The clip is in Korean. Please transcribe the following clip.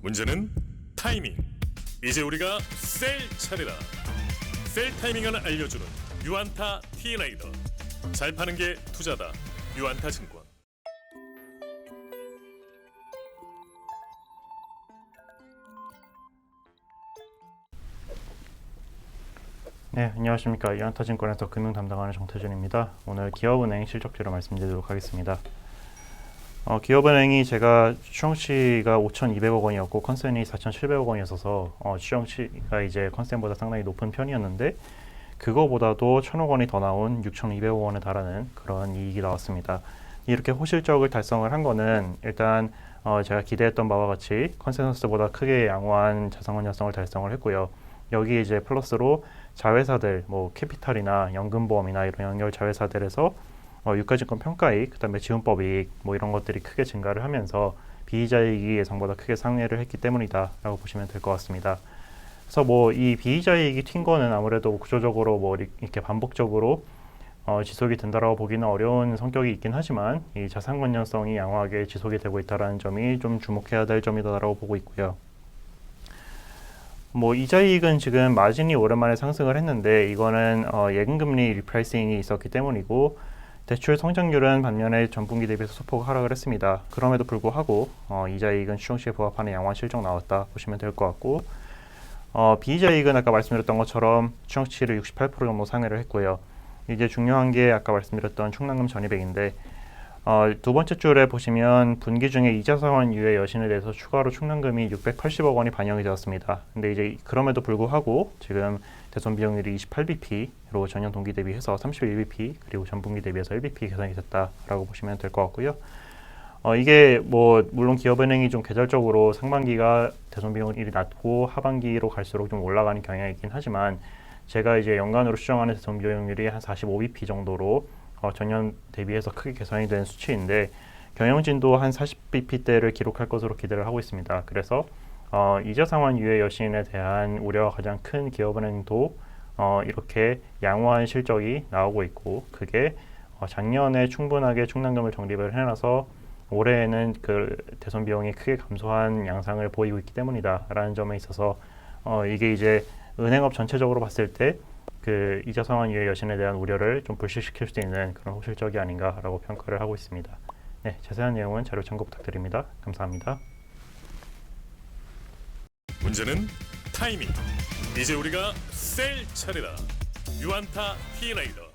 문제는 타이밍. 이제 우리가 셀 차례다. 셀 타이밍을 알려주는 유안타 T레이더. 잘 파는 게 투자다. 유안타 증권. 네, 안녕하십니까. 이안타증권에서 금융 담당하는 정태준입니다. 오늘 기업은행 실적표를 말씀드리도록 하겠습니다. 어, 기업은행이 제가 추정치가 5,200억 원이었고 컨센이 4,700억 원이었어서 어, 추정치가 이제 컨센보다 상당히 높은 편이었는데 그거보다도 1,000억 원이 더 나온 6,200억 원에 달하는 그런 이익이 나왔습니다. 이렇게 호실적을 달성을 한 거는 일단 어, 제가 기대했던 바와 같이 컨센서스보다 크게 양호한 자산관 달성을 달성을 했고요. 여기 이제 플러스로 자회사들, 뭐 캐피탈이나 연금보험이나 이런 연결 자회사들에서 어, 유가증권 평가이익, 그다음에 지원법이익 뭐 이런 것들이 크게 증가를 하면서 비이자이익이 예상보다 크게 상회를 했기 때문이다라고 보시면 될 것 같습니다. 그래서 뭐 이 비이자이익이 튄 거는 아무래도 구조적으로 뭐 이- 이렇게 반복적으로 어, 지속이 된다라고 보기는 어려운 성격이 있긴 하지만 이 자산 관련성이 양호하게 지속이 되고 있다라는 점이 좀 주목해야 될 점이다라고 보고 있고요. 뭐 이자이익은 지금 마진이 오랜만에 상승을 했는데 이거는 어, 예금금리 리프라이싱이 있었기 때문이고 대출 성장률은 반면에 전분기 대비해서 소폭 하락을 했습니다. 그럼에도 불구하고 어, 이자이익은 추정치에 부합하는 양호한 실적 나왔다 보시면 될 것 같고 어, 비이자이익은 아까 말씀드렸던 것처럼 추정치를 68% 정도 상회를 했고요. 이게 중요한 게 아까 말씀드렸던 충남금 전입액인데 어, 두 번째 줄에 보시면 분기 중에 이자사원 유예 여신에 대해서 추가로 충당금이 680억 원이 반영이 되었습니다. 근데 이제 그럼에도 불구하고 지금 대손 비용률이 28bp로 전년 동기 대비해서 31bp 그리고 전분기 대비해서 1bp 개선이 됐다라고 보시면 될 것 같고요. 어, 이게 뭐 물론 기업은행이 좀 계절적으로 상반기가 대손 비용률이 낮고 하반기로 갈수록 좀 올라가는 경향이 있긴 하지만 제가 이제 연간으로 추정하는 대손 비용률이 한 45bp 정도로 어, 전년 대비해서 크게 개선이 된 수치인데 경영진도 한 40bp대를 기록할 것으로 기대를 하고 있습니다. 그래서 어, 이자 상환 유예 여신에 대한 우려가 가장 큰 기업은행도 어, 이렇게 양호한 실적이 나오고 있고 그게 어, 작년에 충분하게 충당금을 적립을 해놔서 올해에는 그 대손 비용이 크게 감소한 양상을 보이고 있기 때문이다라는 점에 있어서 어, 이게 이제 은행업 전체적으로 봤을 때 그 이자 상환 유예 여신에 대한 우려를 좀 불식시킬 수 있는 그런 호실적이 아닌가라고 평가를 하고 있습니다. 네, 자세한 내용은 자료 참고 부탁드립니다. 감사합니다. 문제는 타이밍. 이제 우리가 셀 차례다. 유안타 T레이더.